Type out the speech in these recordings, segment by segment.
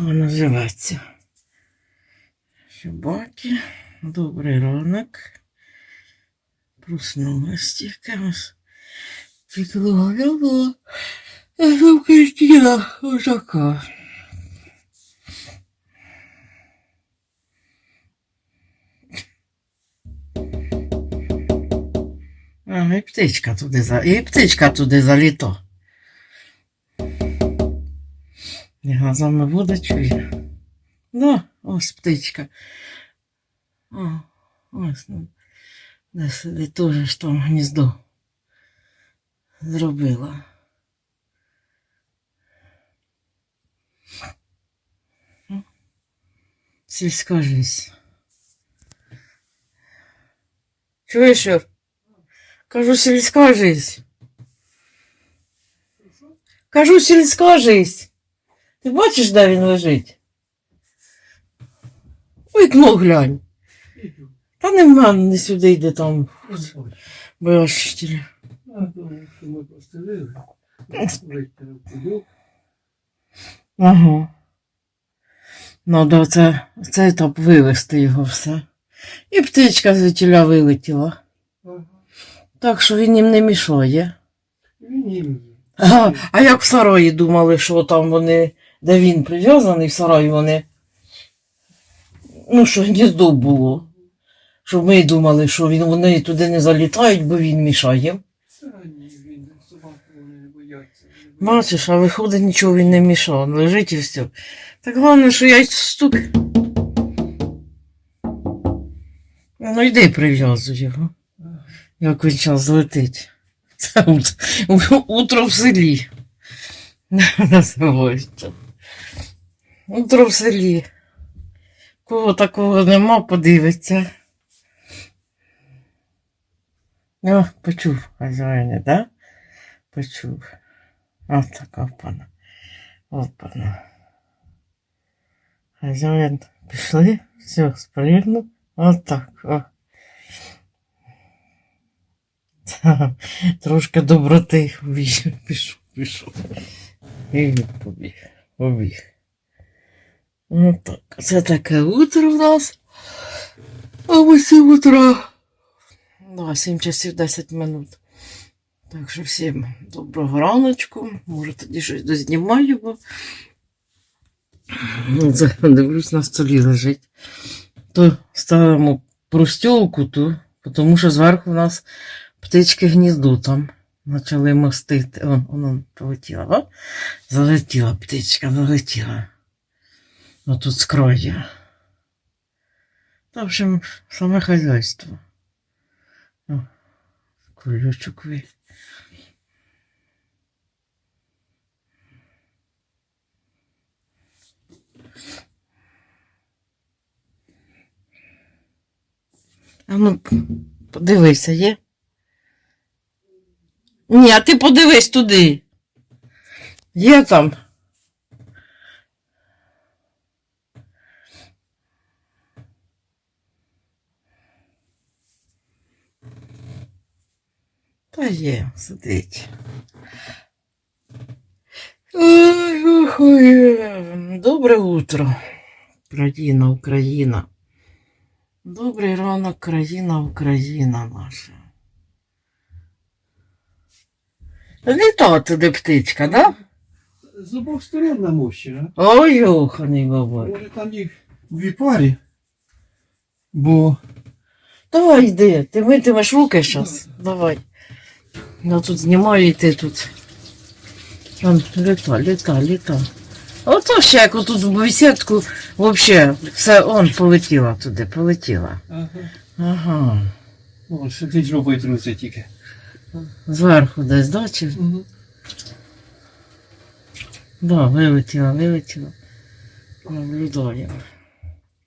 Вона живеться. Собаки. Добрий ранок. Проснулась тільки ось. Підлога. А там Кристина отака. А, і птичка туди за... І птичка туди заліто. І глазами вода чує. Да, ось птичка. О, ось ну, де сидить теж ж там гніздо. Зробила. Ну, Сільська жизнь. Чуєш, Юр? Кажу, сільська жизнь. Кажу, сільська жизнь. Ти бачиш, де він лежить? У Вікно глянь. Та нема, не сюди йде там. Бо я аж кубок. Ага. Надо це, цей етап вивезти його все. І птичка звідтіля вилетіла. Ага. Так що він їм не мішає. Він їм. Ага. А як в сараї думали, що там вони, де він прив'язаний, в сараї вони. Ну, що гніздо було. Щоб ми думали, що він, вони туди не залітають, бо він мішає. Бачиш, а виходить, нічого він не мішав. Лежить і все. Так головне, що я стук. Ну йди прив'язуй його. Як він час летить. Це утро в селі. Називається. Утро в селі. Кого такого нема, подивиться. О, почув хазяїне, да? Почув. От така пана. От пана. Хазяїн пішли, все, спригнув. От так. О. Трошки доброти пішов, пішов. І побіг, побіг. Ну так, це таке утро в нас. А ось і утро. Да, 7 часів 10 минут. Так що всім доброго раночку. Може тоді щось дознімаю, бо дивлюсь, на столі лежить. То ставимо простілку ту, тому що зверху у нас птички гнізду там. Почали мостити. О, воно полетіла, о? Залетіла птичка, залетіла. Отут з краю. В общем, саме хазяйство. О, Колючок ви. А ну, подивися, є? Ні, а ти подивись туди. Є там. Та є, сидить. Добре утро, країна, Україна. Добрий ранок, країна, Україна наша. Літа туди птичка, да? З обох сторон намощена. Ой, йоханий бабай. Може там їх дві парі. Бо Давай йди, ти митимеш руки зараз. Давай. Я тут знімаю і ти тут. Там літа, літа, літа. Ото ще як отут в бесідку, взагалі, все, он полетіла туди, полетіла. ага. Ага. О, сидить робить руці тільки. Зверху десь, да, чи? Угу. Да, вилетіла, вилетіла. Наблюдаємо.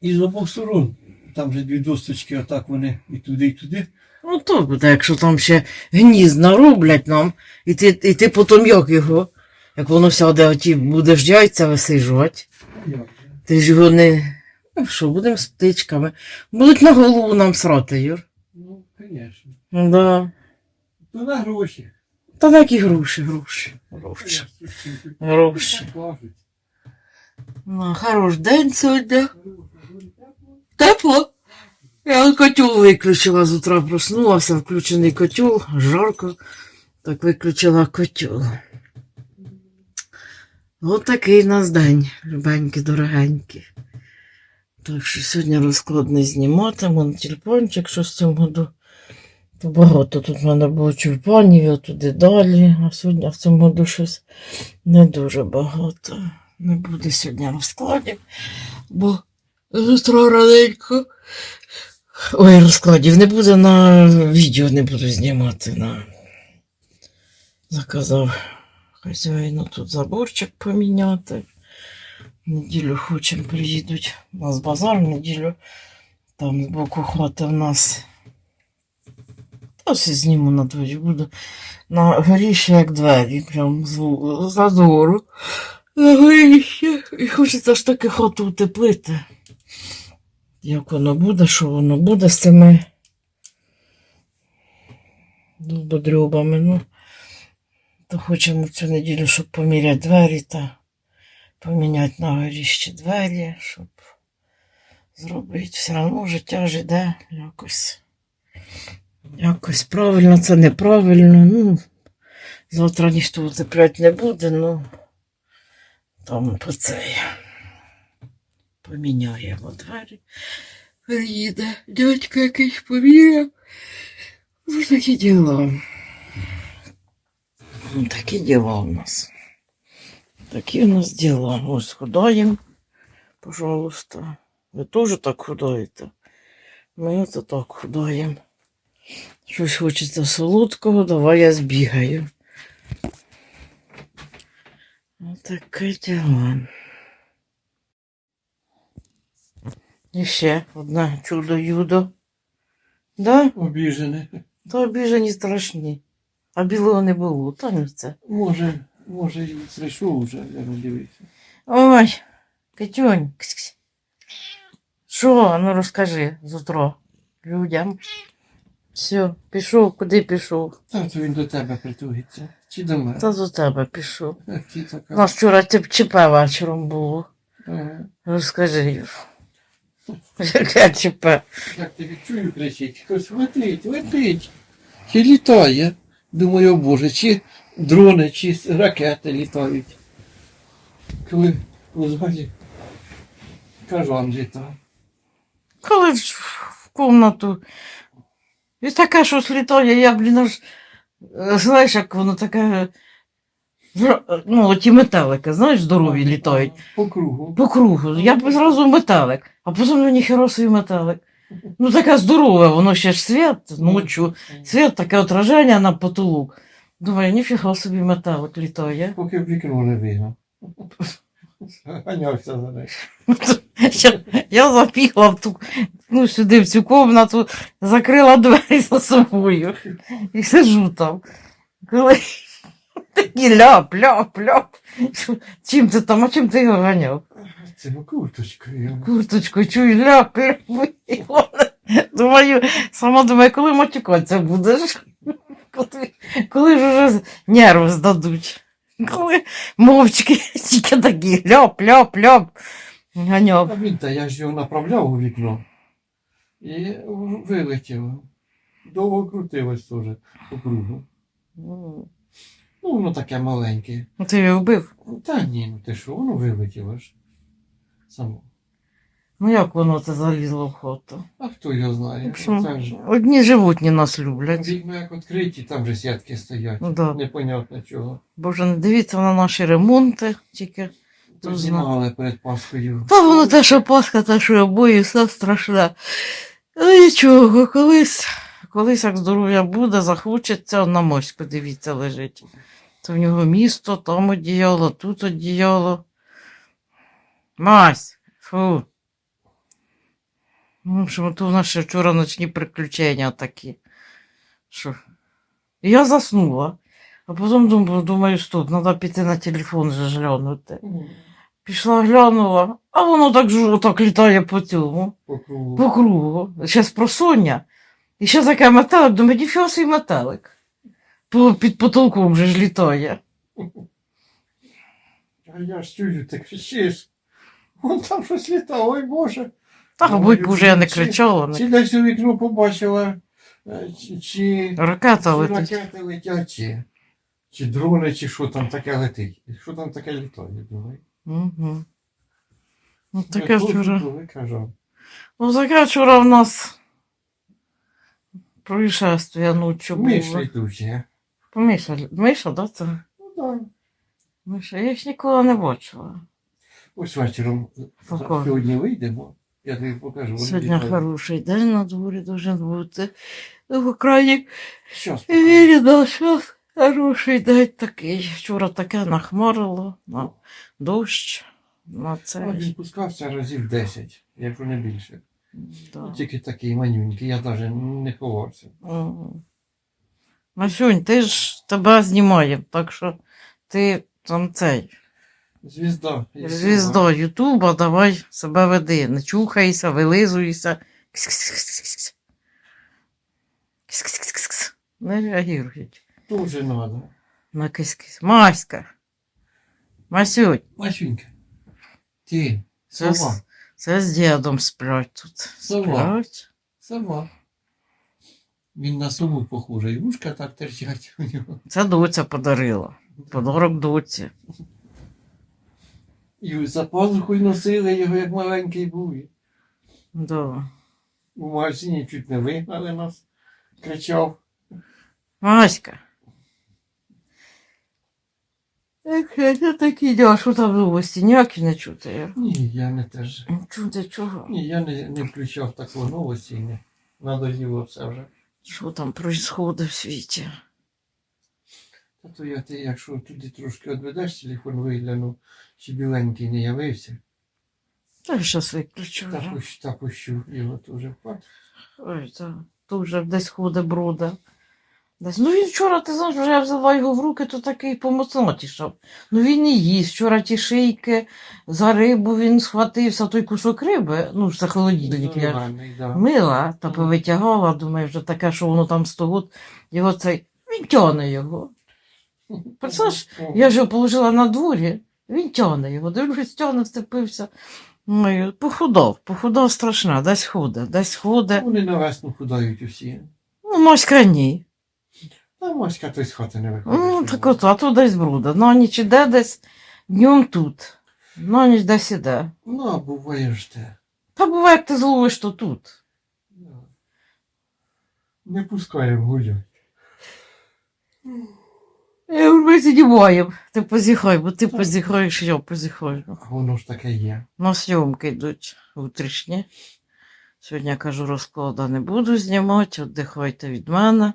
І з обох сторон. Там же дві досточки, отак вони і туди, і туди. Ну то буде, якщо там ще гнізд нароблять нам, і ти, і ти потім як його, як воно сяде, оті будеш яйця висижувати, ти ж його не. Ну що, будемо з птичками. Будуть на голову нам срати, Юр. Ну, звісно. Ну да. То на гроші. Та на які гроші, гроші, гроші. Гроші. Ну, хорош день сьогодні. Тепло. Я котел виключила з утра, проснулася, включений котел, жарко. Так виключила котел. Ось такий нас день, любенькі, дорогенькі. Так що сьогодні розклад не зніматиму на телефончик, що з цим году. То багато тут в мене було тюльпанів, я туди далі, а сьогодні в цьому году щось не дуже багато. Не буде сьогодні розкладів, бо завтра раненько. Ой, розкладів не буде на відео, не буду знімати. На... Заказав хазяїну тут заборчик поміняти. В неділю хочемо приїдуть. У нас базар в неділю. Там з боку хати в нас. Та все зніму на дворі буду. На горіще як двері, прям з зазору. На горіще. І хочеться ж таки хату утеплити. Як воно буде, що воно буде з цими дубодрюбами. Ну, то хочемо цю неділю, щоб поміряти двері та поміняти на горіще двері, щоб зробити. Все одно життя ж якось. Якось правильно, це неправильно. Ну, завтра ніхто утепляти не буде, ну там по цей. Поміняємо двері. Приїде дядька якийсь поміряв. Ну, такі діла. Ну, Такі діла у нас. Такі у нас діла. Ось худаємо, пожалуйста. Ви теж так худаєте. Ми це так худаємо. Щось хочеться солодкого, давай я збігаю. Отаке діло. І ще одне чудо-юдо. Да? Обіжене. То обіжені страшні. А білого не було, та ні це. Може, може, і прийшов вже, я не дивився. Ой, Катюнь. Що, ну розкажи з утра людям. Все, пішов, куди пішов? Та то він до тебе притугиться. Чи до мене? Та до тебе пішов. У нас вчора ЧП вечором було. Ага. Розкажи, Юр. Яке Як ти відчую, кричить, хтось летить, летить. Чи літає? Думаю, о Боже, чи дрони, чи ракети літають. Коли у залі кажан літав. Коли в, в комнату. І таке щось літає, я, блін, аж, е, знаєш, як воно таке. Ну, оті метелики, знаєш, здорові літають. По кругу. По кругу. Я б зразу метелик, а потім мені херосовий метелик. Ну, таке здорове, воно ще ж світ ночі, світ, таке отраження на потолок. Думаю, ніфіга собі метелик літає. Поки в вікно не вигнав. Ганявся за нею. Я, я запігла в ту, ну, сюди, в цю комнату, закрила двері за собою і сижу там. Коли такі ляп, ляп, ляп. Чим ти там, а чим ти його ганяв? Це курточкою. Курточку чую, ляп, ляп. Думаю, сама думаю, коли матюкатися будеш? Коли, коли ж уже нерви здадуть? Коли мовчки тільки такі ляп, ляп, ляп. Ганяв. А він та я ж його направляв у вікно. І вилетів. Довго крутилось теж по кругу. Ну, Ну, воно таке маленьке. ти його вбив. Та ні, ну ти що, воно вилетіло ж. Само. Ну як воно це залізло в хату? А хто його знає? общем, Це ж одні животні нас люблять. вікна як відкриті, там же сітки стоять. Ну, да. Непонятно чого. Боже, не дивіться на наші ремонти, тільки. Хто зна- Знімали перед Пасхою. Та воно те, що Пасха, те, що обої, все страшне. Ну нічого, колись, колись як здоров'я буде, захочеться, на моську, дивіться, лежить. Це в нього місто, там одіяло, тут одіяло. Мась, фу. Ну, що то в нас ще вчора ночні приключення такі. Що? І Я заснула. А потім думаю, думаю, стоп, треба піти на телефон же глянути. Пішла глянула, а воно так жу, так літає по цьому, По кругу. по кругу. Ще з просоння. І ще таке метелик, думаю, ніфіга свій метелик. По, під потолком же ж літає. А я ж чую, ти кричиш. Вон там щось літало, ой Боже. Та, мабуть, боже, я не чи- кричала. Чи Не... десь у вікно побачила, е, чи, чи, Ракета чи летить. ракети летять, чи, чи дрони, чи що там таке летить. Що там таке літає, думаю. Угу. Ну, таке вчора. Ну, таке вчора в нас происшествие ночі Миші було. йдучі. Миша, Миша, да, це? Ну так. Миша, я їх ніколи не бачила. Ось вечором Покажу. сьогодні вийдемо. Я тобі покажу. Сьогодні хороший день на дворі должен бути. В Україні Щас да, щас хороший день такий. Вчора таке нахмарило, на дощ, на це. Він пускався разів 10, якщо не більше. Да. Тільки такий манюнький, я навіть не ховався. Мгм. Масюнь, ти ж тебе знімаємо, так що ти там цей. Звізда. Звізда Ютуба, давай себе веди. Не чухайся, вилизуйся. Кс-кс-кс-кс-кс. Кс-кс-кс-кс. Не реагують. Дуже треба. на кись-кись. Маська. Масюнь, Масюнька. Ти, сова. Це з дідом сплять тут. Сова. Сплять. Сова. Він на сову похожий. Вушка так терчать у нього. Це доця подарила. Подарок доці. І за пазухою носили його, як маленький був. Да. У магазині чуть не вигнали нас. Кричав. Маська. Як я так іде, що там новості? Ніякі не чути. Ні, я не теж. Чути чого? Ні, я не, не включав такого новості. Не. Надоїло все вже. Що там происходить в світі? Та то я ти, якщо туди трошки відведеш телефон вигляну, чи біленький не явився, Та я щас виключу. та вже. пущу, та пущу його хату. Ой, та, тут вже десь ходить бруда. Десь. Ну він вчора, ти знаєш, вже я взяла його в руки, то такий помоцнотішав. Ну він не їсть. Вчора ті шийки, за рибу він схватився, той кусок риби, ну це холодильник. Я да. мила та повитягала, думаю, вже таке, що воно там стогут. Його цей, він тяне його. Представляєш, Я ж його положила на дворі, він тяне його, дивлюсь, тяне, вцепився. Ну, похудав, похудав страшно, десь худе, десь худе. Вони на весну худають усі. Ну, моська ні. А Маська той з хати не виходить. Ну, так от, а тут десь бруда. На ніч іде десь, днем тут. На ніч десь іде. Ну, а буває ж те. Та буває, як ти зловиш, то тут. Да. Не пускаємо гуляти. Я ми знімаємо. Ти позіхай, бо ти позіхаєш, я позіхаю. А воно ж таке є. На зйомки йдуть утрішні. Сьогодні я кажу, розкладу не буду знімати, віддихайте від мене.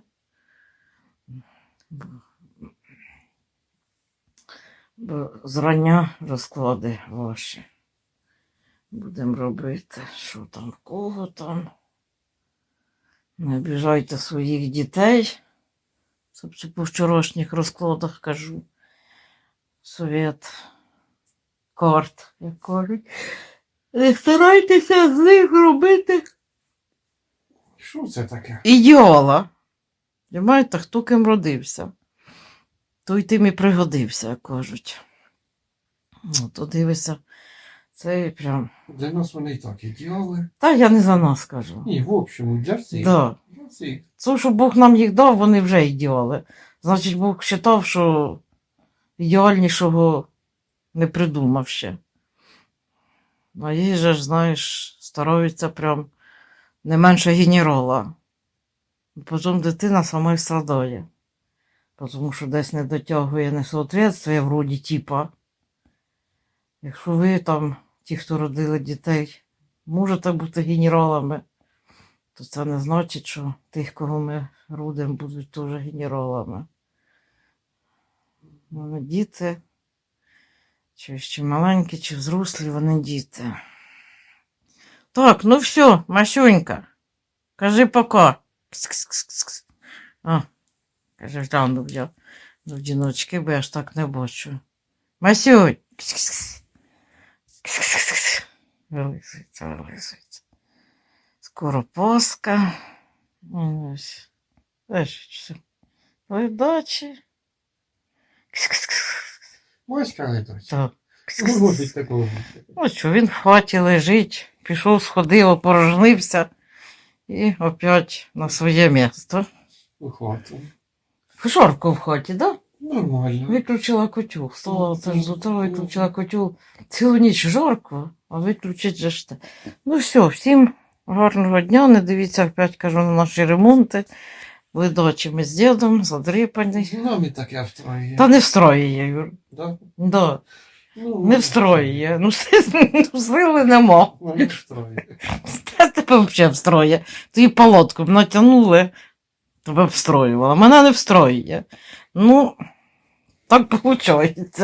Зрання розклади ваші. Будемо робити, що там, кого там. Не обіжайте своїх дітей. Це по вчорашніх розкладах кажу. Совет карт, як кажуть. Не старайтеся з них робити Що це таке? ідеала. Понимаєте, хто ким родився, той тим і пригодився, як кажуть. Ну, то дивися, це прям. Для нас вони і так ідеали. Та я не за нас кажу. Ні, в общому, для всіх. Да. Для всіх. Це, що Бог нам їх дав, вони вже ідеали. Значить, Бог вважав, що ідеальнішого не придумав ще. А їй же знаєш, стараються прям не менше генерала. Потім дитина сама й страдає. Тому що десь не дотягує несоответствие вроді типа. Якщо ви там, ті, хто родили дітей, можете бути генералами, то це не значить, що тих, кого ми родимо, будуть теж генералами. Вони діти, чи ще маленькі, чи взрослі, вони діти. Так, ну все, Масюнька, кажи пока. Кс-кс-кс-кс. А, каже, гляну я в одиночки, бо я ж так не бачу. Масюнь. Кс-кс-кс. Кс-кс-кс. Вилизується, вилизується. Скоро Пасха. Ось. Все. Ледачі. Маська. Так. Ну що, він в хаті лежить, пішов, сходив, опорожнився і опять на своє місце. У хату. Жарко в хаті, да? Нормально. Виключила котю. Стала це ж з утра, виключила котю. Цілу ніч жарко, а виключить же ж те. Ну все, всім гарного дня. Не дивіться, опять кажу на наші ремонти. Ледачі ми з дідом, задрипані. З нами таке встроє. Та не встроює, Юр. Да? Да, Ну, не встроює. Ну, сили, ну, сили нема. Ну, не встроє. Тебе взагалі встроє. Тобі полотку б натягнули, тебе встроювала. Мене не встроює. Ну, так виходить.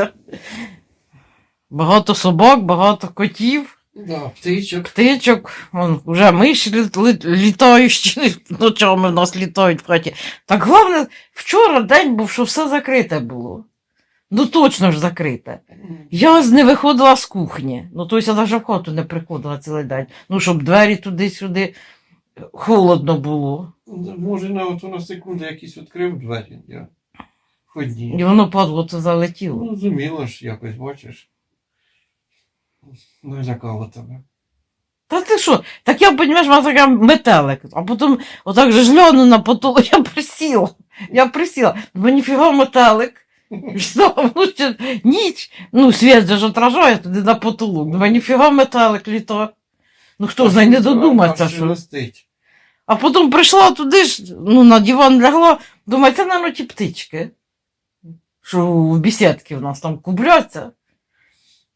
Багато собак, багато котів, Да, птичок. птичок, вон, вже миші лі- лі- літаючі, ночами в нас літають в хаті. Так головне, вчора день був, що все закрите було. Ну точно ж закрите. Я не виходила з кухні. Ну, тобто я навіть в хату не приходила цілий день. Ну, щоб двері туди-сюди холодно було. Може, на ото на секунду якийсь відкрив двері. Я. Ходні. І воно падло то залетіло. Ну, зуміло ж якось, бачиш. Налякало тебе. Та ти що? Так я, розумієш, мене така метелик. А потім отак же жляну на потолок, я присіла. Я присіла. Бо ніфіга метелик. Що, ну, ще ніч. Ну, світ же ж отражає туди на потолок. Бо ніфіга метелик літо. Ну хто знає, не додумається, що. шелестить. А потім прийшла туди ж, ну, на диван лягла, думаю, це, мабуть, ті птички, що в бесідки в нас там кубляться.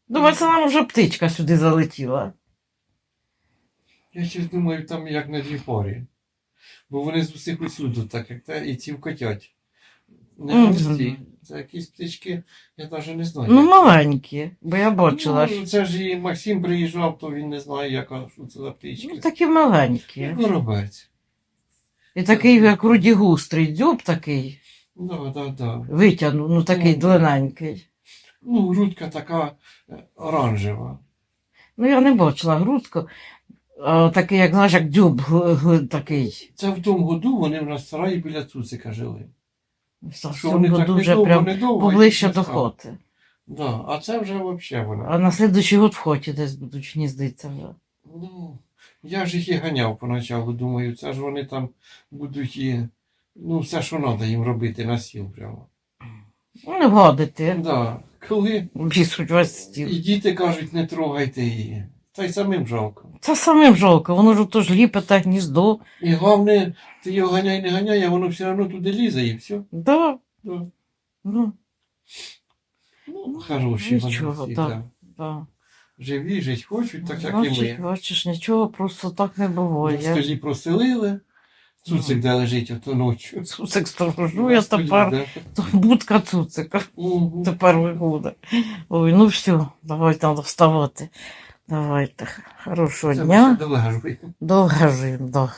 Думаю, це нам вже птичка сюди залетіла. Я щось думаю, там як на дві парі. Бо вони з усіх усюди, так як те, і ці вкотять. Не Мгм. прості. Це якісь птички, я навіть не знаю. Ну, маленькі, бо я бачила. Ну, це ж і Максим приїжджав, то він не знає, яка що це за птичка. Ну, такі маленькі. Як горобець. І такий, як Руді Густрий, дзьоб такий, Да, да, да. витягнув, ну такий Ну. длинненький. Ну, грудка така е, оранжева. Ну, я не бачила грудку. А, такий, як знаєш, як дзьоб гли- гли- такий. Це в тому году вони в нас в сараї біля Цуцика жили. В Що вони так вже недовго, прям поближче до стало. хоти. Да, а це вже взагалі вона. А на слідуючий год в хоті десь будуть гніздитися вже. Ну, я ж їх і ганяв поначалу, думаю, це ж вони там будуть і. Ну, все, що треба їм робити на сіл прямо. Ну, не гадити. Да. Коли Бісуть весь стіл. і діти кажуть, не трогайте її. Та й самим жалко. Це самим жалко, воно ж то ж ліпите гніздо. І головне, ти його ганяй, не ганяй, а воно все одно туди лізе і все. Да. Да. Ну, Ну, хороші вони нічого, так. да. да. Живі, жить хочуть, так як і ми. бачиш, нічого просто так не буває. столі проселили, цуцик де лежить ото ночі. Цуцик сторожує На тепер. да. То будка цуцика. Мгм. Тепер виходить. Ой, ну все, давайте треба вставати. Давайте. Хорошого Це дня. Довго ще. Довго живемо. Да.